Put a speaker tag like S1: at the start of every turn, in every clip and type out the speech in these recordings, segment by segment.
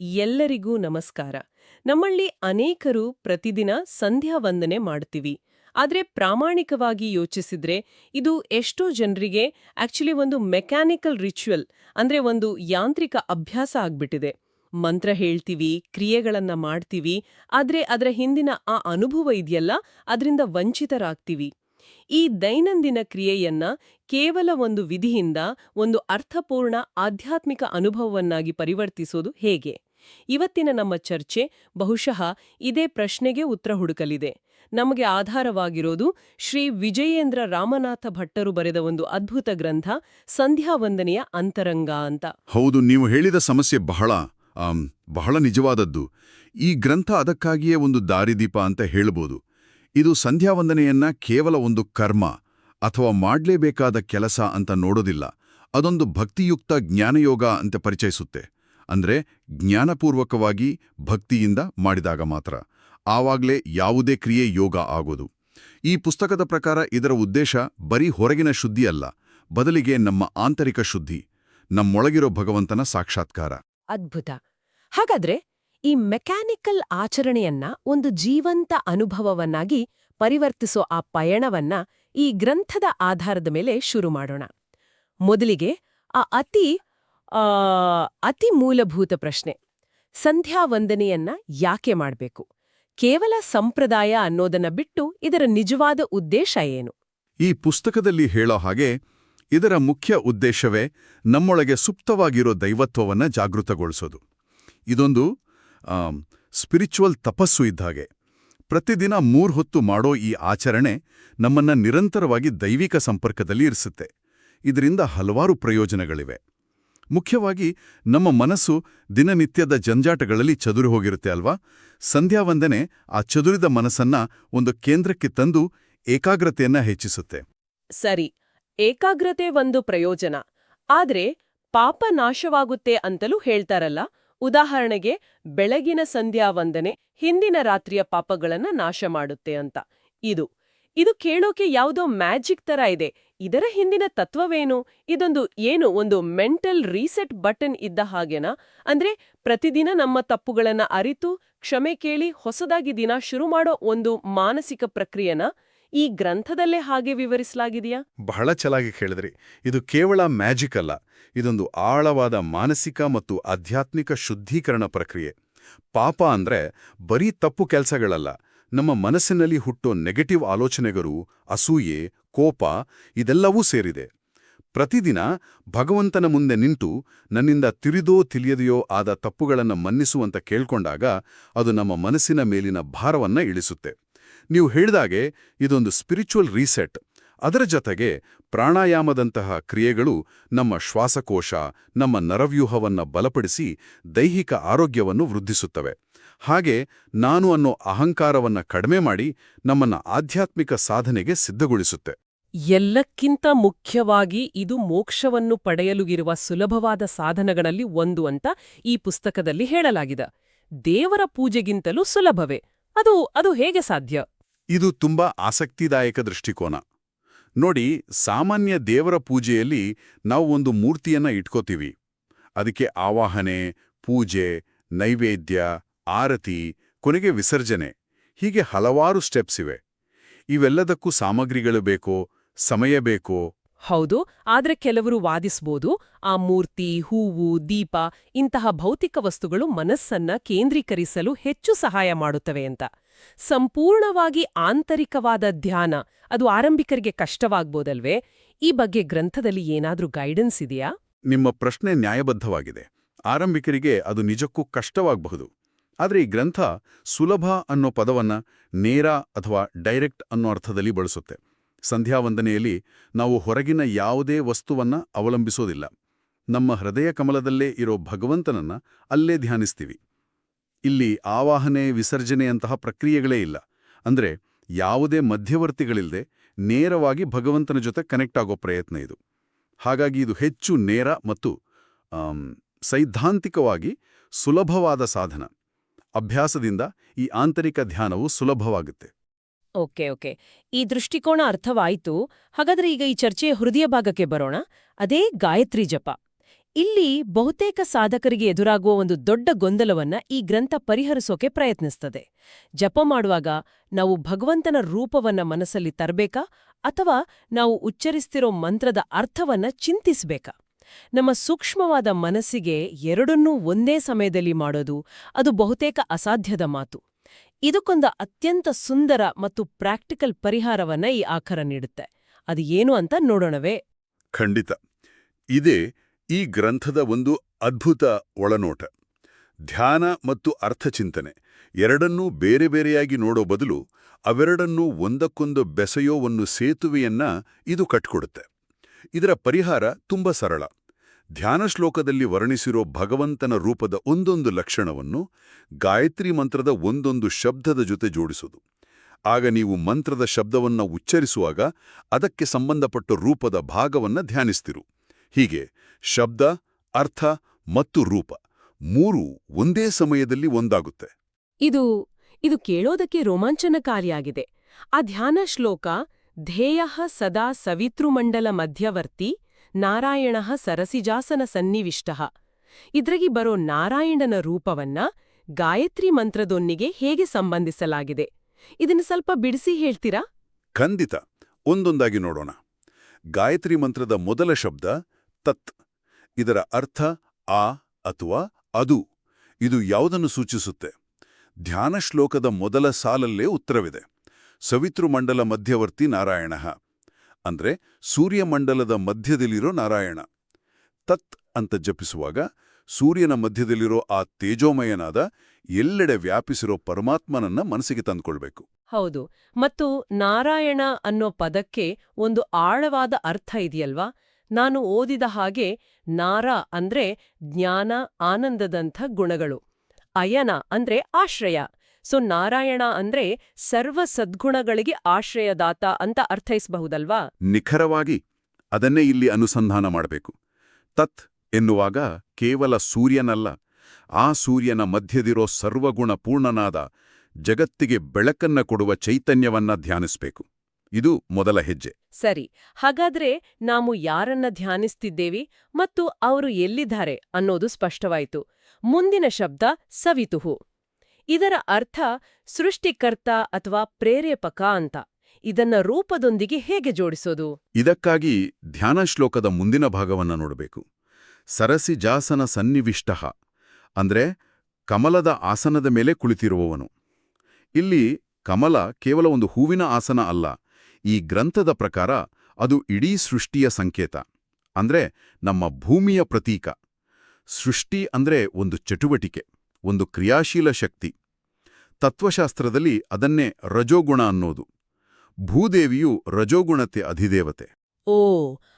S1: ಎಲ್ಲರಿಗೂ ನಮಸ್ಕಾರ. ನಮ್ಮಲ್ಲಿ ಅನೇಕರು ಪ್ರತಿದಿನ ಸಂಧ್ಯಾ ವಂದನೆ ಮಾಡ್ತೀವಿ. ಆದರೆ ಪ್ರಾಮಾಣಿಕವಾಗಿ ಯೋಚಿಸಿದ್ರೆ ಇದು ಎಷ್ಟೋ ಜನರಿಗೆ ಆಕ್ಚುಲಿ ಒಂದು ಮೆಕ್ಯಾನಿಕಲ್ ರಿಚುವಲ್ ಅಂದ್ರೆ ಒಂದು ಯಾಂತ್ರಿಕ ಅಭ್ಯಾಸ ಆಗ್ಬಿಟ್ಟಿದೆ. ಮಂತ್ರ ಹೇಳ್ತೀವಿ, ಕ್ರಿಯೆಗಳನ್ನ ಮಾಡ್ತೀವಿ, ಆದರೆ ಅದರ ಹಿಂದಿನ ಆ ಅನುಭವ ಇದೆಯಲ್ಲ, ಅದರಿಂದ ವಂಚಿತರಾಗ್ತೀವಿ. ಈ ದೈನಂದಿನ ಕ್ರಿಯೆಯನ್ನ ಕೇವಲ ಒಂದು ವಿಧಿಯಿಂದ, ಒಂದು ಅರ್ಥಪೂರ್ಣ ಆಧ್ಯಾತ್ಮಿಕ ಅನುಭವವನ್ನಾಗಿ ಪರಿವರ್ತಿಸೋದು ಹೇಗೆ? ಇವತ್ತಿನ ನಮ್ಮ ಚರ್ಚೆ ಬಹುಶಃ ಇದೇ ಪ್ರಶ್ನೆಗೆ ಉತ್ತರ ಹುಡುಕಲಿದೆ. ನಮಗೆ ಆಧಾರವಾಗಿರೋದು ಶ್ರೀ ವಿಜಯೇಂದ್ರ ರಾಮನಾಥ ಭಟ್ಟರು ಬರೆದ ಒಂದು ಅದ್ಭುತ ಗ್ರಂಥ ಸಂಧ್ಯಾವಂದನೆಯ ಅಂತರಂಗ ಅಂತ.
S2: ಹೌದು, ನೀವು ಹೇಳಿದ ಸಮಸ್ಯೆ ಬಹಳ ಬಹಳ ನಿಜವಾದದ್ದು. ಈ ಗ್ರಂಥ ಅದಕ್ಕಾಗಿಯೇ ಒಂದು ದಾರಿದೀಪ ಅಂತ ಹೇಳ್ಬೋದು. ಇದು ಸಂಧ್ಯಾವಂದನೆಯನ್ನ ಕೇವಲ ಒಂದು ಕರ್ಮ ಅಥವಾ ಮಾಡಲೇಬೇಕಾದ ಕೆಲಸ ಅಂತ ನೋಡೋದಿಲ್ಲ. ಅದೊಂದು ಭಕ್ತಿಯುಕ್ತ ಜ್ಞಾನಯೋಗ ಅಂತ ಪರಿಚಯಿಸುತ್ತೆ. ಅಂದ್ರೆ ಜ್ಞಾನಪೂರ್ವಕವಾಗಿ ಭಕ್ತಿಯಿಂದ ಮಾಡಿದಾಗ ಮಾತ್ರ. ಆವಾಗಲೇ ಯಾವುದೇ ಕ್ರಿಯೆ ಯೋಗ ಆಗೋದು. ಈ ಪುಸ್ತಕದ ಪ್ರಕಾರ ಇದರ ಉದ್ದೇಶ ಬರೀ ಹೊರಗಿನ ಶುದ್ಧಿ ಅಲ್ಲ ಬದಲಿಗೆ ನಮ್ಮ ಆಂತರಿಕ ಶುದ್ಧಿ, ನಮ್ಮೊಳಗಿರೋ ಭಗವಂತನ ಸಾಕ್ಷಾತ್ಕಾರ.
S1: ಅದ್ಭುತ. ಹಾಗಾದ್ರೆ ಈ ಮೆಕ್ಯಾನಿಕಲ್ ಆಚರಣೆಯನ್ನ ಒಂದು ಜೀವಂತ ಅನುಭವವನ್ನಾಗಿ ಪರಿವರ್ತಿಸೋ ಆ ಪಯಣವನ್ನ ಈ ಗ್ರಂಥದ ಆಧಾರದ ಮೇಲೆ ಶುರು ಮಾಡೋಣ. ಮೊದಲಿಗೆ ಆ ಅತಿ ಅತಿ ಮೂಲಭೂತ ಪ್ರಶ್ನೆ. ಸಂಧ್ಯಾ ವಂದನೆಯನ್ನ ಯಾಕೆ ಮಾಡಬೇಕು? ಕೇವಲ ಸಂಪ್ರದಾಯ ಅನ್ನೋದನ್ನ ಬಿಟ್ಟು ಇದರ ನಿಜವಾದ ಉದ್ದೇಶ ಏನು?
S2: ಈ ಪುಸ್ತಕದಲ್ಲಿ ಹೇಳೋ ಹಾಗೆ, ಇದರ ಮುಖ್ಯ ಉದ್ದೇಶವೇ ನಮ್ಮೊಳಗೆ ಸುಪ್ತವಾಗಿರೋ ದೈವತ್ವವನ್ನ ಜಾಗೃತಗೊಳಿಸೋದು. ಇದೊಂದು ಸ್ಪಿರಿಚುವಲ್ ತಪಸ್ಸು ಇದ್ದಾಗೆ ಪ್ರತಿದಿನ ಮೂರ್ ಹೊತ್ತು ಮಾಡೋ ಈ ಆಚರಣೆ ನಮ್ಮನ್ನ ನಿರಂತರವಾಗಿ ದೈವಿಕ ಸಂಪರ್ಕದಲ್ಲಿ ಇರಿಸುತ್ತೆ. ಇದರಿಂದ ಹಲವಾರು ಪ್ರಯೋಜನಗಳಿವೆ. ಮುಖ್ಯವಾಗಿ ನಮ್ಮ ಮನಸ್ಸು ದಿನನಿತ್ಯದ ಜಂಜಾಟಗಳಲ್ಲಿ ಚದುರಿ ಹೋಗಿರುತ್ತೆ ಅಲ್ವಾ? ಸಂಧ್ಯಾವಂದನೆ ಆ ಚದುರಿದ ಮನಸ್ಸನ್ನ ಒಂದು ಕೇಂದ್ರಕ್ಕೆ ತಂದು ಏಕಾಗ್ರತೆಯನ್ನ ಹೆಚ್ಚಿಸುತ್ತೆ.
S1: ಸರಿ, ಏಕಾಗ್ರತೆ ಒಂದು ಪ್ರಯೋಜನ. ಆದ್ರೆ ಪಾಪ ನಾಶವಾಗುತ್ತೆ ಅಂತಲೂ ಹೇಳ್ತಾರಲ್ಲ? ಉದಾಹರಣೆಗೆ, ಬೆಳಗಿನ ಸಂಧ್ಯಾ ವಂದನೆ ಹಿಂದಿನ ರಾತ್ರಿಯ ಪಾಪಗಳನ್ನ ನಾಶ ಮಾಡುತ್ತೆ ಅಂತ. ಇದು ಇದು ಕೇಳೋಕೆ ಯಾವುದೋ ಮ್ಯಾಜಿಕ್ ತರ ಇದೆ. ಇದರ ಹಿಂದಿನ ತತ್ವವೇನು? ಇದೊಂದು ಏನು? ಒಂದು ಮೆಂಟಲ್ ರೀಸೆಟ್ ಬಟನ್ ಇದ್ದ ಹಾಗೇನಾ? ಅಂದ್ರೆ ಪ್ರತಿದಿನ ನಮ್ಮ ತಪ್ಪುಗಳನ್ನ ಅರಿತು, ಕ್ಷಮೆ ಕೇಳಿ ಹೊಸದಾಗಿ ದಿನ ಶುರು ಮಾಡೋ ಒಂದು ಮಾನಸಿಕ ಪ್ರಕ್ರಿಯೆನ? ಈ ಗ್ರಂಥದಲ್ಲೇ ಹಾಗೆ ವಿವರಿಸಲಾಗಿದೆಯಾ?
S2: ಬಹಳ ಚೆನ್ನಾಗಿ ಕೇಳಿದ್ರಿ. ಇದು ಕೇವಲ ಮ್ಯಾಜಿಕ್ ಅಲ್ಲ. ಇದೊಂದು ಆಳವಾದ ಮಾನಸಿಕ ಮತ್ತು ಆಧ್ಯಾತ್ಮಿಕ ಶುದ್ಧೀಕರಣ ಪ್ರಕ್ರಿಯೆ. ಪಾಪ ಅಂದ್ರೆ ಬರೀ ತಪ್ಪು ಕೆಲಸಗಳಲ್ಲ. ನಮ್ಮ ಮನಸ್ಸಿನಲ್ಲಿ ಹುಟ್ಟೋ ನೆಗೆಟಿವ್ ಆಲೋಚನೆಗಳು ಅಸೂಯೆ, ಕೋಪ, ಇದೆಲ್ಲವೂ ಸೇರಿದೆ. ಪ್ರತಿದಿನ ಭಗವಂತನ ಮುಂದೆ ನಿಂತು ನನ್ನಿಂದ ತಿಳಿದೋ ತಿಳಿಯದೆಯೋ ಆದ ತಪ್ಪುಗಳನ್ನು ಮನ್ನಿಸುವಂತ ಕೇಳ್ಕೊಂಡಾಗ ಅದು ನಮ್ಮ ಮನಸ್ಸಿನ ಮೇಲಿನ ಭಾರವನ್ನು ಇಳಿಸುತ್ತೆ. ನೀವು ಹೇಳಿದಾಗೆ ಇದೊಂದು ಸ್ಪಿರಿಚುವಲ್ ರೀಸೆಟ್ ಅದರ ಜೊತೆಗೆ ಪ್ರಾಣಾಯಾಮದಂತಹ ಕ್ರಿಯೆಗಳು ನಮ್ಮ ಶ್ವಾಸಕೋಶ, ನಮ್ಮ ನರವ್ಯೂಹವನ್ನು ಬಲಪಡಿಸಿ ದೈಹಿಕ ಆರೋಗ್ಯವನ್ನು ವೃದ್ಧಿಸುತ್ತವೆ. ಹಾಗೆ ನಾನು ಅನ್ನೋ ಅಹಂಕಾರವನ್ನ ಕಡಿಮೆ ಮಾಡಿ ನಮ್ಮನ್ನ ಆಧ್ಯಾತ್ಮಿಕ ಸಾಧನೆಗೆ ಸಿದ್ಧಗೊಳಿಸುತ್ತೆ.
S1: ಎಲ್ಲಕ್ಕಿಂತ ಮುಖ್ಯವಾಗಿ ಇದು ಮೋಕ್ಷವನ್ನು ಪಡೆಯಲು ಇರುವ ಸುಲಭವಾದ ಸಾಧನಗಳಲ್ಲಿ ಒಂದು ಅಂತ ಈ ಪುಸ್ತಕದಲ್ಲಿ ಹೇಳಲಾಗಿದೆ. ದೇವರ ಪೂಜೆಗಿಂತಲೂ ಸುಲಭವೇ. ಅದು ಅದು ಹೇಗೆ ಸಾಧ್ಯ?
S2: ಇದು ತುಂಬಾ ಆಸಕ್ತಿದಾಯಕ ದೃಷ್ಟಿಕೋನ. ನೋಡಿ ಸಾಮಾನ್ಯ ದೇವರ ಪೂಜೆಯಲ್ಲಿ ನಾವು ಒಂದು ಮೂರ್ತಿಯನ್ನ ಇಟ್ಕೋತೀವಿ. ಅದಕ್ಕೆ ಆವಾಹನೆ ಪೂಜೆ ನೈವೇದ್ಯ ಆರತಿ ಕೊನೆಗೆ ವಿಸರ್ಜನೆ ಹೀಗೆ ಹಲವಾರು ಸ್ಟೆಪ್ಸ್ ಇವೆ. ಇವೆಲ್ಲದಕ್ಕೂ ಸಾಮಗ್ರಿಗಳು ಬೇಕೋ ಸಮಯ ಬೇಕೋ?
S1: ಹೌದು ಆದ್ರೆ ಕೆಲವರು ವಾದಿಸಬಹುದು ಆ ಮೂರ್ತಿ ಹೂವು ದೀಪ ಇಂತಹ ಭೌತಿಕ ವಸ್ತುಗಳು ಮನಸ್ಸನ್ನ ಕೇಂದ್ರೀಕರಿಸಲು ಹೆಚ್ಚು ಸಹಾಯ ಮಾಡುತ್ತವೆ ಅಂತ. ಸಂಪೂರ್ಣವಾಗಿ ಆಂತರಿಕವಾದ ಧ್ಯಾನ ಅದು ಆರಂಭಿಕರಿಗೆ ಕಷ್ಟವಾಗ್ಬೋದಲ್ವೇ? ಈ ಬಗ್ಗೆ ಗ್ರಂಥದಲ್ಲಿ ಏನಾದ್ರೂ ಗೈಡೆನ್ಸ್ ಇದೆಯಾ?
S2: ನಿಮ್ಮ ಪ್ರಶ್ನೆ ನ್ಯಾಯಬದ್ಧವಾಗಿದೆ. ಆರಂಭಿಕರಿಗೆ ಅದು ನಿಜಕ್ಕೂ ಕಷ್ಟವಾಗಬಹುದು. ಆದರೆ ಈ ಗ್ರಂಥ ಸುಲಭ ಅನ್ನೋ ಪದವನ್ನ ನೇರ ಅಥವಾ ಡೈರೆಕ್ಟ್ ಅನ್ನೋ ಅರ್ಥದಲ್ಲಿ ಬಳಸುತ್ತೆ. ಸಂಧ್ಯಾವಂದನೆಯಲ್ಲಿ ನಾವು ಹೊರಗಿನ ಯಾವುದೇ ವಸ್ತುವನ್ನ ಅವಲಂಬಿಸೋದಿಲ್ಲ. ನಮ್ಮ ಹೃದಯ ಕಮಲದಲ್ಲೇ ಇರೋ ಭಗವಂತನನ್ನ ಅಲ್ಲೇ ಧ್ಯಾನಿಸ್ತೀವಿ. ಇಲ್ಲಿ ಆವಾಹನೆ ವಿಸರ್ಜನೆಯಂತಹ ಪ್ರಕ್ರಿಯೆಗಳೇ ಇಲ್ಲ. ಅಂದ್ರೆ ಯಾವುದೇ ಮಧ್ಯವರ್ತಿಗಳಿಲ್ಲದೆ ನೇರವಾಗಿ ಭಗವಂತನ ಜೊತೆ ಕನೆಕ್ಟ್ ಆಗೋ ಪ್ರಯತ್ನ ಇದು. ಹಾಗಾಗಿ ಇದು ಹೆಚ್ಚು ನೇರ ಮತ್ತು ಸೈದ್ಧಾಂತಿಕವಾಗಿ ಸುಲಭವಾದ ಸಾಧನ. ಅಭ್ಯಾಸದಿಂದ ಈ ಆಂತರಿಕ ಧ್ಯಾನವು ಸುಲಭವಾಗುತ್ತೆ.
S1: Okay okay. ಈ ದೃಷ್ಟಿಕೋನ ಅರ್ಥವಾಯಿತು. ಹಾಗಾದ್ರೆ ಈಗ ಈ ಚರ್ಚೆಯ ಹೃದಯ ಭಾಗಕ್ಕೆ ಬರೋಣ. ಅದೇ ಗಾಯತ್ರಿ ಜಪ. ಇಲ್ಲಿ ಬಹುತೇಕ ಸಾಧಕರಿಗೆ ಎದುರಾಗುವ ಒಂದು ದೊಡ್ಡ ಗೊಂದಲವನ್ನ ಈ ಗ್ರಂಥ ಪರಿಹರಿಸೋಕೆ ಪ್ರಯತ್ನಿಸ್ತದೆ. ಜಪ ಮಾಡುವಾಗ ನಾವು ಭಗವಂತನ ರೂಪವನ್ನ ಮನಸ್ಸಲ್ಲಿ ತರಬೇಕಾ ಅಥವಾ ನಾವು ಉಚ್ಚರಿಸ್ತಿರೋ ಮಂತ್ರದ ಅರ್ಥವನ್ನ ಚಿಂತಿಸ್ಬೇಕಾ? ನಮ್ಮ ಸೂಕ್ಷ್ಮವಾದ ಮನಸ್ಸಿಗೆ ಎರಡನ್ನೂ ಒಂದೇ ಸಮಯದಲ್ಲಿ ಮಾಡೋದು ಅದು ಬಹುತೇಕ ಅಸಾಧ್ಯದ ಮಾತು. ಇದಕ್ಕೊಂದು ಅತ್ಯಂತ ಸುಂದರ ಮತ್ತು ಪ್ರಾಕ್ಟಿಕಲ್ ಪರಿಹಾರವನ್ನ ಈ ಆಖರ ನೀಡುತ್ತೆ. ಅದು ಏನು ಅಂತ ನೋಡೋಣವೇ?
S2: ಖಂಡಿತ. ಇದೇ ಈ ಗ್ರಂಥದ ಒಂದು ಅದ್ಭುತ ಒಳನೋಟ. ಧ್ಯಾನ ಮತ್ತು ಅರ್ಥಚಿಂತನೆ ಎರಡನ್ನೂ ಬೇರೆ ಬೇರೆಯಾಗಿ ನೋಡೋ ಬದಲು ಅವೆರಡನ್ನೂ ಒಂದಕ್ಕೊಂದು ಬೆಸೆಯೋ ಒಂದು ಸೇತುವೆಯನ್ನ ಇದು ಕಟ್ಕೊಡುತ್ತೆ. ಇದರ ಪರಿಹಾರ ತುಂಬ ಸರಳ. ಧ್ಯಾನ ಶ್ಲೋಕದಲ್ಲಿ ವರ್ಣಿಸಿರೋ ಭಗವಂತನ ರೂಪದ ಒಂದೊಂದು ಲಕ್ಷಣವನ್ನು ಗಾಯತ್ರಿ ಮಂತ್ರದ ಒಂದೊಂದು ಶಬ್ದದ ಜೊತೆ ಜೋಡಿಸೋದು. ಆಗ ನೀವು ಮಂತ್ರದ ಶಬ್ದವನ್ನ ಉಚ್ಚರಿಸುವಾಗ ಅದಕ್ಕೆ ಸಂಬಂಧಪಟ್ಟ ರೂಪದ ಭಾಗವನ್ನ ಧ್ಯಾನಿಸ್ತಿರು. ಹೀಗೆ ಶಬ್ದ, ಅರ್ಥ ಮತ್ತು ರೂಪ ಮೂರು ಒಂದೇ ಸಮಯದಲ್ಲಿ ಒಂದಾಗುತ್ತೆ.
S1: ಇದು ಇದು ಕೇಳೋದಕ್ಕೆ ರೋಮಾಂಚನಕಾರಿಯಾಗಿದೆ. ಆ ಧ್ಯಾನ ಶ್ಲೋಕ ಧ್ಯೇಯ ಸದಾ ಸವಿತೃಮಂಡಲ ಮಧ್ಯವರ್ತಿ ನಾರಾಯಣ ಸರಸಿಜಾಸನ ಸನ್ನಿವಿಷ್ಟ. ಇದ್ರಗಿ ಬರೋ ನಾರಾಯಣನ ರೂಪವನ್ನ ಗಾಯತ್ರಿ ಮಂತ್ರದೊಂದಿಗೆ ಹೇಗೆ ಸಂಬಂಧಿಸಲಾಗಿದೆ? ಇದನ್ನು ಸ್ವಲ್ಪ ಬಿಡಿಸಿ ಹೇಳ್ತೀರಾ?
S2: ಖಂಡಿತ. ಒಂದೊಂದಾಗಿ ನೋಡೋಣ. ಗಾಯತ್ರಿ ಮಂತ್ರದ ಮೊದಲ ಶಬ್ದ ತತ್. ಇದರ ಅರ್ಥ ಆ ಅಥವಾ ಅದು. ಇದು ಯಾವುದನ್ನು ಸೂಚಿಸುತ್ತೆ? ಧ್ಯಾನ ಶ್ಲೋಕದ ಮೊದಲ ಸಾಲಲ್ಲೇ ಉತ್ತರವಿದೆ. ಸವಿತೃಮಂಡಲ ಮಧ್ಯವರ್ತಿ ನಾರಾಯಣ. ಅಂದ್ರೆ ಸೂರ್ಯಮಂಡಲದ ಮಧ್ಯದಲ್ಲಿರೋ ನಾರಾಯಣ. ತತ್ ಅಂತ ಜಪಿಸುವಾಗ ಸೂರ್ಯನ ಮಧ್ಯದಲ್ಲಿರೋ ಆ ತೇಜೋಮಯನಾದ ಎಲ್ಲೆಡೆ ವ್ಯಾಪಿಸಿರೋ ಪರಮಾತ್ಮನನ್ನ ಮನಸ್ಸಿಗೆ ತಂದುಕೊಳ್ಬೇಕು.
S1: ಹೌದು. ಮತ್ತು ನಾರಾಯಣ ಅನ್ನೋ ಪದಕ್ಕೆ ಒಂದು ಆಳವಾದ ಅರ್ಥ ಇದೆಯಲ್ವಾ? ನಾನು ಓದಿದ ಹಾಗೆ ನಾರ ಅಂದ್ರೆ ಜ್ಞಾನ, ಆನಂದದಂಥ ಗುಣಗಳು. ಅಯನ ಅಂದ್ರೆ ಆಶ್ರಯ. ಸೊ ನಾರಾಯಣ ಅಂದ್ರೆ ಸರ್ವ ಸದ್ಗುಣಗಳಿಗೆ ಆಶ್ರಯದಾತ ಅಂತ ಅರ್ಥೈಸಬಹುದಲ್ವಾ?
S2: ನಿಖರವಾಗಿ ಅದನ್ನೇ ಇಲ್ಲಿ ಅನುಸಂಧಾನ ಮಾಡಬೇಕು. ತತ್ ಎನ್ನುವಾಗ ಕೇವಲ ಸೂರ್ಯನಲ್ಲ ಆ ಸೂರ್ಯನ ಮಧ್ಯದಿರೋ ಸರ್ವಗುಣ ಪೂರ್ಣನಾದ ಜಗತ್ತಿಗೆ ಬೆಳಕನ್ನ ಕೊಡುವ ಚೈತನ್ಯವನ್ನ ಧ್ಯಾನಿಸಬೇಕು. ಇದು ಮೊದಲ ಹೆಜ್ಜೆ.
S1: ಸರಿ ಹಾಗಾದ್ರೆ ನಾವು ಯಾರನ್ನ ಧ್ಯಾನಿಸ್ತಿದ್ದೇವಿ ಮತ್ತು ಅವರು ಎಲ್ಲಿದ್ದಾರೆ ಅನ್ನೋದು ಸ್ಪಷ್ಟವಾಯಿತು. ಮುಂದಿನ ಶಬ್ದ ಸವಿತುಹು. ಇದರ ಅರ್ಥ ಸೃಷ್ಟಿಕರ್ತ ಅಥವಾ ಪ್ರೇರೇಪಕ ಅಂತ. ಇದನ್ನ ರೂಪದೊಂದಿಗೆ ಹೇಗೆ ಜೋಡಿಸೋದು?
S2: ಇದಕ್ಕಾಗಿ ಧ್ಯಾನ ಶ್ಲೋಕದ ಮುಂದಿನ ಭಾಗವನ್ನ ನೋಡಬೇಕು. ಸರಸಿ ಜಾಸನ ಸನ್ನಿವಿಷ್ಟ, ಅಂದ್ರೆ ಕಮಲದ ಆಸನದ ಮೇಲೆ ಕುಳಿತಿರುವವನು. ಇಲ್ಲಿ ಕಮಲ ಕೇವಲ ಒಂದು ಹೂವಿನ ಆಸನ ಅಲ್ಲ, ಈ ಗ್ರಂಥದ ಪ್ರಕಾರ ಅದು ಇಡೀ ಸೃಷ್ಟಿಯ ಸಂಕೇತ, ಅಂದ್ರೆ ನಮ್ಮ ಭೂಮಿಯ ಪ್ರತೀಕ. ಸೃಷ್ಟಿ ಅಂದ್ರೆ ಒಂದು ಚಟುವಟಿಕೆ. ಒಂದು ಕ್ರಿಯಾಶೀಲ ಶಕ್ತಿ. ತತ್ವಶಾಸ್ತ್ರದಲ್ಲಿ ಅದನ್ನೇ ರಜೋಗುಣ ಅನ್ನೋದು. ಭೂದೇವಿಯು ರಜೋಗುಣತೆ ಅಧಿದೇವತೆ.
S1: ಓ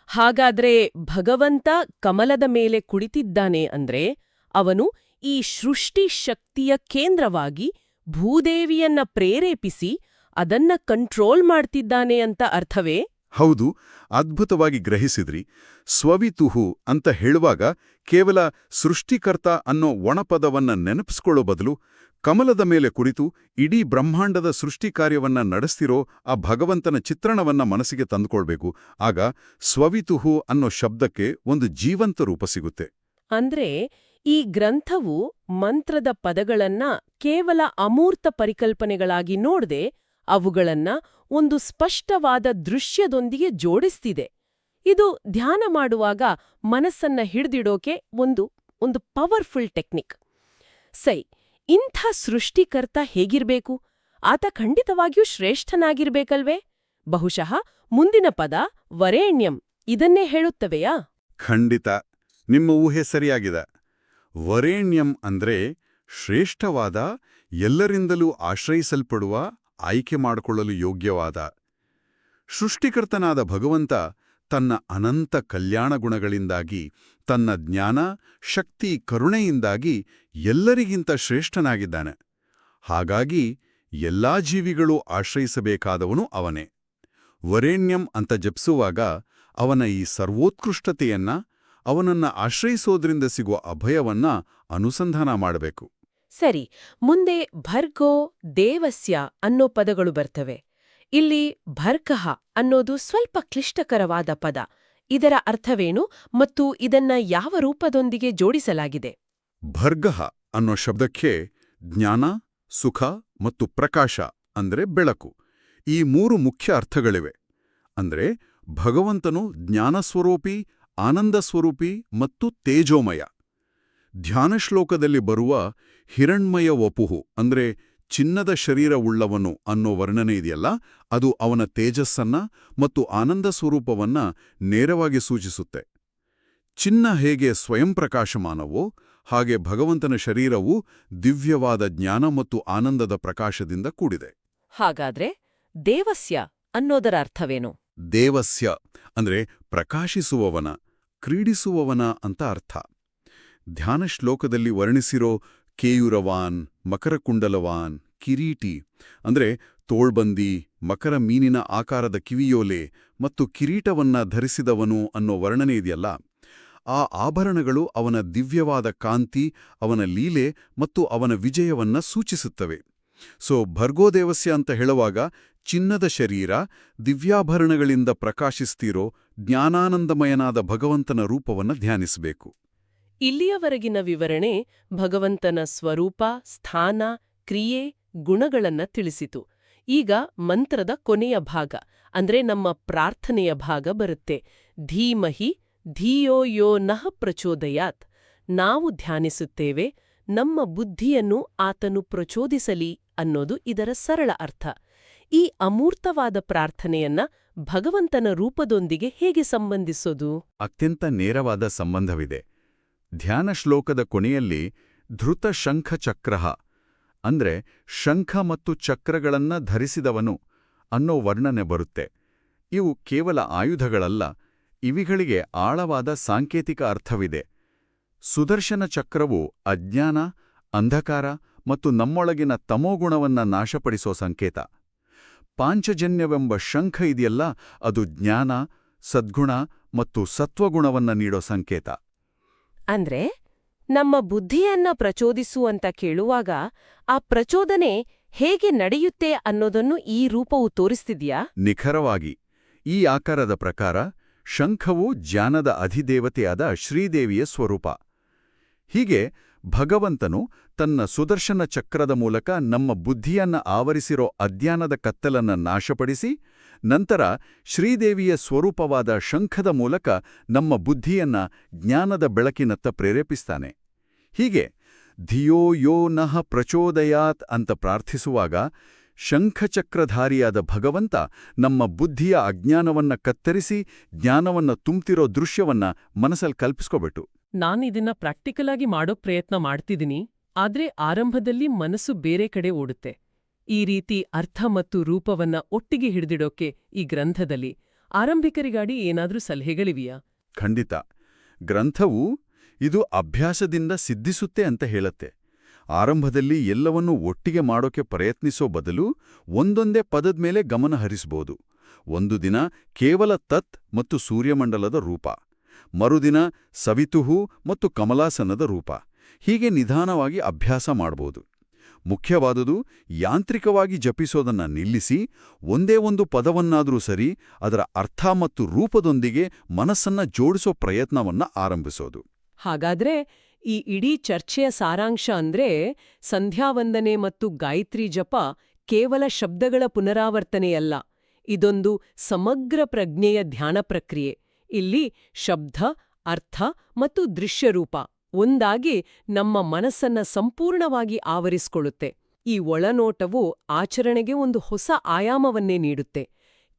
S1: ಹಾಗಾದ್ರೆ ಭಗವಂತ ಕಮಲದ ಮೇಲೆ ಕುಳಿತಿದ್ದಾನೆ ಅಂದ್ರೆ ಅವನು ಈ ಸೃಷ್ಟಿ ಶಕ್ತಿಯ ಕೇಂದ್ರವಾಗಿ ಭೂದೇವಿಯನ್ನ ಪ್ರೇರೇಪಿಸಿ ಅದನ್ನ ಕಂಟ್ರೋಲ್ ಮಾಡ್ತಿದ್ದಾನೆ ಅಂತ ಅರ್ಥವೇ?
S2: ಹೌದು ಅದ್ಭುತವಾಗಿ ಗ್ರಹಿಸಿದ್ರಿ. ಸ್ವವಿತುಹು ಅಂತ ಹೇಳುವಾಗ ಕೇವಲ ಸೃಷ್ಟಿಕರ್ತ ಅನ್ನೋ ಒಣಪದವನ್ನ ನೆನಪಿಸ್ಕೊಳ್ಳೋ ಬದಲು ಕಮಲದ ಮೇಲೆ ಕುರಿತು ಇಡೀ ಬ್ರಹ್ಮಾಂಡದ ಸೃಷ್ಟಿ ಕಾರ್ಯವನ್ನ ನಡೆಸ್ತಿರೋ ಆ ಭಗವಂತನ ಚಿತ್ರಣವನ್ನ ಮನಸ್ಸಿಗೆ ತಂದುಕೊಳ್ಬೇಕು. ಆಗ ಸ್ವವಿತುಹು ಅನ್ನೋ ಶಬ್ದಕ್ಕೆ ಒಂದು ಜೀವಂತ ರೂಪ ಸಿಗುತ್ತೆ.
S1: ಅಂದ್ರೆ ಈ ಗ್ರಂಥವು ಮಂತ್ರದ ಪದಗಳನ್ನ ಕೇವಲ ಅಮೂರ್ತ ಪರಿಕಲ್ಪನೆಗಳಾಗಿ ನೋಡದೆ ಅವುಗಳನ್ನ ಒಂದು ಸ್ಪಷ್ಟವಾದ ದೃಶ್ಯದೊಂದಿಗೆ ಜೋಡಿಸ್ತಿದೆ. ಇದು ಧ್ಯಾನ ಮಾಡುವಾಗ ಮನಸ್ಸನ್ನ ಹಿಡ್ದಿಡೋಕೆ ಒಂದು ಒಂದು ಪವರ್ಫುಲ್ ಟೆಕ್ನಿಕ್. ಸೈ, ಇಂಥ ಸೃಷ್ಟಿಕರ್ತ ಹೇಗಿರ್ಬೇಕು? ಆತ ಖಂಡಿತವಾಗಿಯೂ ಶ್ರೇಷ್ಠನಾಗಿರ್ಬೇಕಲ್ವೇ? ಬಹುಶಃ ಮುಂದಿನ ಪದ ವರೇಣ್ಯಂ ಇದನ್ನೇ ಹೇಳುತ್ತವೆಯಾ?
S2: ಖಂಡಿತ. ನಿಮ್ಮ ಊಹೆ ಸರಿಯಾಗಿದೆ. ವರೇಣ್ಯಂ ಅಂದ್ರೆ ಶ್ರೇಷ್ಠವಾದ, ಎಲ್ಲರಿಂದಲೂ ಆಶ್ರಯಿಸಲ್ಪಡುವ ಆಯ್ಕೆ ಮಾಡಿಕೊಳ್ಳಲು ಯೋಗ್ಯವಾದ ಸೃಷ್ಟಿಕರ್ತನಾದ ಭಗವಂತ ತನ್ನ ಅನಂತ ಕಲ್ಯಾಣ ಗುಣಗಳಿಂದಾಗಿ, ತನ್ನ ಜ್ಞಾನ, ಶಕ್ತಿ, ಕರುಣೆಯಿಂದಾಗಿ ಎಲ್ಲರಿಗಿಂತ ಶ್ರೇಷ್ಠನಾಗಿದ್ದಾನೆ. ಹಾಗಾಗಿ ಎಲ್ಲಾ ಜೀವಿಗಳು ಆಶ್ರಯಿಸಬೇಕಾದವನು ಅವನೇ. ವರೇಣ್ಯಂ ಅಂತ ಜಪಿಸುವಾಗ ಅವನ ಈ ಸರ್ವೋತ್ಕೃಷ್ಟತೆಯನ್ನ, ಅವನನ್ನ ಆಶ್ರಯಿಸೋದ್ರಿಂದ ಸಿಗುವ ಅಭಯವನ್ನ ಅನುಸಂಧಾನ ಮಾಡಬೇಕು.
S1: ಸರಿ, ಮುಂದೆ ಭರ್ಗೋ ದೇವಸ್ಯ ಅನ್ನೋ ಪದಗಳು ಬರ್ತವೆ. ಇಲ್ಲಿ ಭರ್ಕಃ ಅನ್ನೋದು ಸ್ವಲ್ಪ ಕ್ಲಿಷ್ಟಕರವಾದ ಪದ. ಇದರ ಅರ್ಥವೇನು ಮತ್ತು ಇದನ್ನ ಯಾವ ರೂಪದೊಂದಿಗೆ ಜೋಡಿಸಲಾಗಿದೆ?
S2: ಭರ್ಗಃ ಅನ್ನೋ ಶಬ್ದಕ್ಕೆ ಜ್ಞಾನ, ಸುಖ ಮತ್ತು ಪ್ರಕಾಶ ಅಂದ್ರೆ ಬೆಳಕು. ಈ ಮೂರು ಮುಖ್ಯ ಅರ್ಥಗಳಿವೆ. ಅಂದ್ರೆ ಭಗವಂತನು ಜ್ಞಾನಸ್ವರೂಪಿ ಆನಂದ ಸ್ವರೂಪಿ ಮತ್ತು ತೇಜೋಮಯ. ಧ್ಯಾನ ಶ್ಲೋಕದಲ್ಲಿ ಬರುವ ಹಿರಣ್ಮಯ ವಪುಹು ಅಂದ್ರೆ ಚಿನ್ನದ ಶರೀರವುಳ್ಳವನು ಅನ್ನೋ ವರ್ಣನೆ ಇದೆಯಲ್ಲ ಅದು ಅವನ ತೇಜಸ್ಸನ್ನ ಮತ್ತು ಆನಂದ ಸ್ವರೂಪವನ್ನ ನೇರವಾಗಿ ಸೂಚಿಸುತ್ತೆ. ಚಿನ್ನ ಹೇಗೆ ಸ್ವಯಂ ಪ್ರಕಾಶಮಾನವೋ ಹಾಗೆ ಭಗವಂತನ ಶರೀರವು ದಿವ್ಯವಾದ ಜ್ಞಾನ ಮತ್ತು ಆನಂದದ ಪ್ರಕಾಶದಿಂದ ಕೂಡಿದೆ.
S1: ಹಾಗಾದ್ರೆ ದೇವಸ್ಯ ಅನ್ನೋದರ ಅರ್ಥವೇನು?
S2: ದೇವಸ್ಯ ಅಂದ್ರೆ ಪ್ರಕಾಶಿಸುವವನ ಕ್ರೀಡಿಸುವವನ ಅಂತ ಅರ್ಥ. ಧ್ಯಾನ ಶ್ಲೋಕದಲ್ಲಿ ವರ್ಣಿಸಿರೋ ಕೇಯುರವಾನ್, ಮಕರಕುಂಡಲವಾನ್, ಕಿರೀಟಿ, ಅಂದ್ರೆ ತೋಳ್ಬಂದಿ, ಮಕರ ಮೀನಿನ ಆಕಾರದ ಕಿವಿಯೋಲೆ ಮತ್ತು ಕಿರೀಟವನ್ನ ಧರಿಸಿದವನು ಅನ್ನೋ ವರ್ಣನೆ ಇದೆಯಲ್ಲ? ಆ ಆಭರಣಗಳು ಅವನ ದಿವ್ಯವಾದ ಕಾಂತಿ, ಅವನ ಲೀಲೆ ಮತ್ತು ಅವನ ವಿಜಯವನ್ನ ಸೂಚಿಸುತ್ತವೆ. ಸೊ, ಭರ್ಗೋದೇವಸ್ಯ ಅಂತ ಹೇಳುವಾಗ ಚಿನ್ನದ ಶರೀರ, ದಿವ್ಯಾಭರಣಗಳಿಂದ ಪ್ರಕಾಶಿಸ್ತಿರೋ ಜ್ಞಾನಾನಂದಮಯನಾದ ಭಗವಂತನ ರೂಪವನ್ನ ಧ್ಯಾನಿಸಬೇಕು.
S1: ಇಲ್ಲಿಯವರೆಗಿನ ವಿವರಣೆ ಭಗವಂತನ ಸ್ವರೂಪ, ಸ್ಥಾನ, ಕ್ರಿಯೆ, ಗುಣಗಳನ್ನ ತಿಳಿಸಿತು. ಈಗ ಮಂತ್ರದ ಕೊನೆಯ ಭಾಗ, ಅಂದ್ರೆ ನಮ್ಮ ಪ್ರಾರ್ಥನೆಯ ಭಾಗ ಬರುತ್ತೆ. ಧೀಮಹಿ ಧಿಯೋ ಯೋ ನಃ ಪ್ರಚೋದಯಾತ್. ನಾವು ಧ್ಯಾನಿಸುತ್ತೇವೆ, ನಮ್ಮ ಬುದ್ಧಿಯನ್ನು ಆತನು ಪ್ರಚೋದಿಸಲಿ ಅನ್ನೋದು ಇದರ ಸರಳ ಅರ್ಥ. ಈ ಅಮೂರ್ತವಾದ ಪ್ರಾರ್ಥನೆಯನ್ನ ಭಗವಂತನ ರೂಪದೊಂದಿಗೆ ಹೇಗೆ ಸಂಬಂಧಿಸೋದು?
S2: ಅತ್ಯಂತ ನೇರವಾದ ಸಂಬಂಧವಿದೆ. ಧ್ಯಾನ ಶ್ಲೋಕದ ಕೊನೆಯಲ್ಲಿ ಧೃತ ಶಂಖ ಚಕ್ರ ಅಂದ್ರೆ ಶಂಖ ಮತ್ತು ಚಕ್ರಗಳನ್ನ ಧರಿಸಿದವನು ಅನ್ನೋ ವರ್ಣನೆ ಬರುತ್ತೆ. ಇವು ಕೇವಲ ಆಯುಧಗಳಲ್ಲ, ಇವಿಗಳಿಗೆ ಆಳವಾದ ಸಾಂಕೇತಿಕ ಅರ್ಥವಿದೆ. ಸುದರ್ಶನ ಚಕ್ರವು ಅಜ್ಞಾನ, ಅಂಧಕಾರ ಮತ್ತು ನಮ್ಮೊಳಗಿನ ತಮೋಗುಣವನ್ನ ನಾಶಪಡಿಸೋ ಸಂಕೇತ. ಪಾಂಚಜನ್ಯವೆಂಬ ಶಂಖ ಇದೆಯಲ್ಲ, ಅದು ಜ್ಞಾನ, ಸದ್ಗುಣ ಮತ್ತು ಸತ್ವಗುಣವನ್ನ ನೀಡೋ ಸಂಕೇತ.
S1: ಅಂದ್ರೆ ನಮ್ಮ ಬುದ್ಧಿಯನ್ನ ಪ್ರಚೋದಿಸು ಅಂತ ಕೇಳುವಾಗ ಆ ಪ್ರಚೋದನೆ ಹೇಗೆ ನಡೆಯುತ್ತೆ ಅನ್ನೋದನ್ನು ಈ ರೂಪವು ತೋರಿಸ್ತಿದ್ಯಾ?
S2: ನಿಖರವಾಗಿ, ಈ ಆಕಾರದ ಪ್ರಕಾರ ಶಂಖವು ಜ್ಞಾನದ ಅಧಿದೇವತೆಯಾದ ಶ್ರೀದೇವಿಯ ಸ್ವರೂಪ. ಹೀಗೆ ಭಗವಂತನು ತನ್ನ ಸುದರ್ಶನ ಚಕ್ರದ ಮೂಲಕ ನಮ್ಮ ಬುದ್ಧಿಯನ್ನ ಆವರಿಸಿರೋ ಅಜ್ಞಾನದ ಕತ್ತಲನ್ನ ನಾಶಪಡಿಸಿ ನಂತರ ಶ್ರೀದೇವಿಯ ಸ್ವರೂಪವಾದ ಶಂಖದ ಮೂಲಕ ನಮ್ಮ ಬುದ್ಧಿಯನ್ನ ಜ್ಞಾನದ ಬೆಳಕಿನತ್ತ ಪ್ರೇರೇಪಿಸ್ತಾನೆ. ಹೀಗೆ ಧಿಯೋ ಯೋ ನಃ ಪ್ರಚೋದಯಾತ್ ಅಂತ ಪ್ರಾರ್ಥಿಸುವಾಗ ಶಂಖಚಕ್ರಧಾರಿಯಾದ ಭಗವಂತ ನಮ್ಮ ಬುದ್ಧಿಯ ಅಜ್ಞಾನವನ್ನ ಕತ್ತರಿಸಿ ಜ್ಞಾನವನ್ನ ತುಂಬ್ತಿರೋ ದೃಶ್ಯವನ್ನ ಮನಸ್ಸಲ್ಲಿ ಕಲ್ಪಿಸ್ಕೋಬಿಟ್ಟು
S1: ನಾನಿದನ್ನ ಪ್ರಾಕ್ಟಿಕಲ್ ಆಗಿ ಮಾಡೋ ಪ್ರಯತ್ನ ಮಾಡ್ತಿದ್ದೀನಿ ಆದ್ರೆ ಆರಂಭದಲ್ಲಿ ಮನಸ್ಸು ಬೇರೆ ಕಡೆ ಓಡುತ್ತೆ. ಈ ರೀತಿ ಅರ್ಥ ಮತ್ತು ರೂಪವನ್ನ ಒಟ್ಟಿಗೆ ಹಿಡಿದಿಡೋಕೆ ಈ ಗ್ರಂಥದಲ್ಲಿ ಆರಂಭಿಕರಿಗಾಡಿ ಏನಾದ್ರೂ ಸಲಹೆಗಳಿವೆಯಾ?
S2: ಖಂಡಿತ. ಗ್ರಂಥವು ಇದು ಅಭ್ಯಾಸದಿಂದ ಸಿದ್ಧಿಸುತ್ತೆ ಅಂತ ಹೇಳತ್ತೆ. ಆರಂಭದಲ್ಲಿ ಎಲ್ಲವನ್ನೂ ಒಟ್ಟಿಗೆ ಮಾಡೋಕೆ ಪ್ರಯತ್ನಿಸೋ ಬದಲು ಒಂದೊಂದೇ ಪದದ ಮೇಲೆ ಗಮನ ಹರಿಸಬಹುದು ಒಂದು ದಿನ ಕೇವಲ ತತ್ ಮತ್ತು ಸೂರ್ಯಮಂಡಲದ ರೂಪ. ಮರುದಿನ ಸವಿತುಹು ಮತ್ತು ಕಮಲಾಸನದ ರೂಪ. ಹೀಗೆ ನಿಧಾನವಾಗಿ ಅಭ್ಯಾಸ ಮಾಡ್ಬೋದು. ಮುಖ್ಯವಾದುದು ಯಾಂತ್ರಿಕವಾಗಿ ಜಪಿಸೋದನ್ನ ನಿಲ್ಲಿಸಿ ಒಂದೇ ಒಂದು ಪದವನ್ನಾದರೂ ಸರಿ ಅದರ ಅರ್ಥ ಮತ್ತು ರೂಪದೊಂದಿಗೆ ಮನಸ್ಸನ್ನ ಜೋಡಿಸೋ ಪ್ರಯತ್ನವನ್ನ ಆರಂಭಿಸೋದು.
S1: ಹಾಗಾದ್ರೆ ಈ ಇಡೀ ಚರ್ಚೆಯ ಸಾರಾಂಶ ಅಂದ್ರೆ ಸಂಧ್ಯಾವಂದನೆ ಮತ್ತು ಗಾಯತ್ರಿ ಜಪ ಕೇವಲ ಶಬ್ದಗಳ ಪುನರಾವರ್ತನೆಯಲ್ಲ, ಇದೊಂದು ಸಮಗ್ರ ಪ್ರಜ್ಞೆಯ ಧ್ಯಾನ ಪ್ರಕ್ರಿಯೆ. ಇಲ್ಲಿ ಶಬ್ದ, ಅರ್ಥ ಮತ್ತು ದೃಶ್ಯರೂಪ. ಒಂದಾಗಿ ನಮ್ಮ ಮನಸ್ಸನ್ನ ಸಂಪೂರ್ಣವಾಗಿ ಆವರಿಸಿಕೊಳ್ಳುತ್ತೆ. ಈ ಒಳನೋಟವು ಆಚರಣೆಗೆ ಒಂದು ಹೊಸ ಆಯಾಮವನ್ನೇ ನೀಡುತ್ತೆ.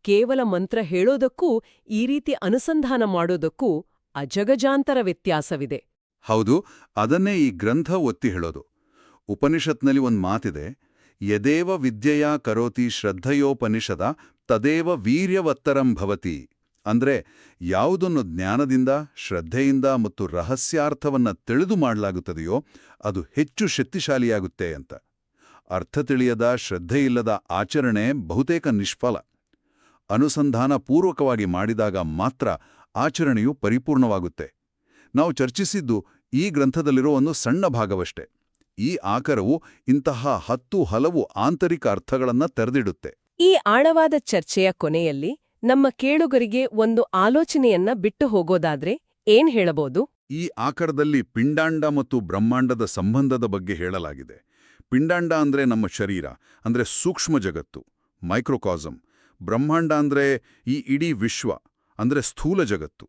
S1: ಕೇವಲ ಮಂತ್ರ ಹೇಳೋದಕ್ಕೂ, ಈ ರೀತಿ ಅನುಸಂಧಾನ ಮಾಡೋದಕ್ಕೂ ಅಜಗಜಾಂತರ ವ್ಯತ್ಯಾಸವಿದೆ.
S2: ಹೌದು, ಅದನ್ನೇ ಈ ಗ್ರಂಥ ಒತ್ತಿ ಹೇಳೋದು. ಉಪನಿಷತ್ನಲ್ಲಿ ಒಂದು ಮಾತಿದೆ, ಯದೇವ ವಿದ್ಯೆಯ ಕರೋತಿ ಶ್ರದ್ಧೆಯೋಪನಿಷದ, ತದೇವ ವೀರ್ಯವತ್ತರಂ ಭವತಿ. ಅಂದ್ರೆ ಯಾವುದನ್ನು ಜ್ಞಾನದಿಂದ, ಶ್ರದ್ಧೆಯಿಂದ ಮತ್ತು ರಹಸ್ಯಾರ್ಥವನ್ನ ತಿಳಿದು ಮಾಡಲಾಗುತ್ತದೆಯೋ ಅದು ಹೆಚ್ಚು ಶಕ್ತಿಶಾಲಿಯಾಗುತ್ತೆ ಅಂತ. ಅರ್ಥ ತಿಳಿಯದ, ಶ್ರದ್ಧೆಯಿಲ್ಲದ ಆಚರಣೆ ಬಹುತೇಕ ನಿಷ್ಫಲ. ಅನುಸಂಧಾನ ಪೂರ್ವಕವಾಗಿ ಮಾಡಿದಾಗ ಮಾತ್ರ ಆಚರಣೆಯು ಪರಿಪೂರ್ಣವಾಗುತ್ತೆ. ನಾವು ಚರ್ಚಿಸಿದ್ದು ಈ ಗ್ರಂಥದಲ್ಲಿರೋ ಒಂದು ಸಣ್ಣ ಭಾಗವಷ್ಟೇ. ಈ ಆಕರವು ಇಂತಹ ಹತ್ತು ಹಲವು ಆಂತರಿಕ ಅರ್ಥಗಳನ್ನು ತೆರೆದಿಡುತ್ತೆ.
S1: ಈ ಆಳವಾದ ಚರ್ಚೆಯ ಕೊನೆಯಲ್ಲಿ ನಮ್ಮ ಕೇಳುಗರಿಗೆ ಒಂದು ಆಲೋಚನೆಯನ್ನ ಬಿಟ್ಟು ಹೋಗೋದಾದ್ರೆ ಏನ್ ಹೇಳಬಹುದು?
S2: ಈ ಆಕರದಲ್ಲಿ ಪಿಂಡಾಂಡ ಮತ್ತು ಬ್ರಹ್ಮಾಂಡದ ಸಂಬಂಧದ ಬಗ್ಗೆ ಹೇಳಲಾಗಿದೆ. ಪಿಂಡಾಂಡ ಅಂದ್ರೆ ನಮ್ಮ ಶರೀರ, ಅಂದ್ರೆ ಸೂಕ್ಷ್ಮ ಜಗತ್ತು, ಮೈಕ್ರೋಕಾಸಮ್. ಬ್ರಹ್ಮಾಂಡ ಅಂದ್ರೆ ಈ ಇಡೀ ವಿಶ್ವ, ಅಂದ್ರೆ ಸ್ಥೂಲ ಜಗತ್ತು,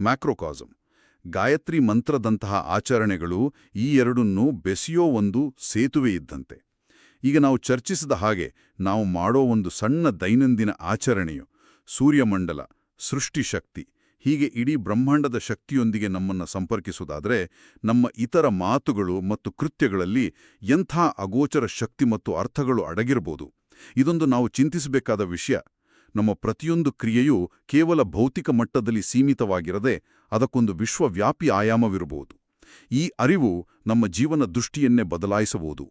S2: ಮ್ಯಾಕ್ರೋಕಾಸಮ್. ಗಾಯತ್ರಿ ಮಂತ್ರದಂತಹ ಆಚರಣೆಗಳು ಈ ಎರಡನ್ನೂ ಬೆಸೆಯೋ ಒಂದು ಸೇತುವೆ ಇದ್ದಂತೆ. ಈಗ ನಾವು ಚರ್ಚಿಸಿದ ಹಾಗೆ ನಾವು ಮಾಡೋ ಒಂದು ಸಣ್ಣ ದೈನಂದಿನ ಆಚರಣೆಯು ಸೂರ್ಯಮಂಡಲ ಸೃಷ್ಟಿಶಕ್ತಿ ಹೀಗೆ ಇಡೀ ಬ್ರಹ್ಮಾಂಡದ ಶಕ್ತಿಯೊಂದಿಗೆ ನಮ್ಮನ್ನು ಸಂಪರ್ಕಿಸುವುದಾದರೆ ನಮ್ಮ ಇತರ ಮಾತುಗಳು ಮತ್ತು ಕೃತ್ಯಗಳಲ್ಲಿ ಎಂಥ ಅಗೋಚರ ಶಕ್ತಿ ಮತ್ತು ಅರ್ಥಗಳು ಅಡಗಿರಬಹುದು ಇದೊಂದು ನಾವು ಚಿಂತಿಸಬೇಕಾದ ವಿಷಯ. ನಮ್ಮ ಪ್ರತಿಯೊಂದು ಕ್ರಿಯೆಯೂ ಕೇವಲ ಭೌತಿಕ ಮಟ್ಟದಲ್ಲಿ ಸೀಮಿತವಾಗಿರದೆ ಅದಕ್ಕೊಂದು ವಿಶ್ವವ್ಯಾಪಿ ಆಯಾಮವಿರಬಹುದು. ಈ ಅರಿವು ನಮ್ಮ ಜೀವನ ದೃಷ್ಟಿಯನ್ನೇ ಬದಲಾಯಿಸಬಹುದು.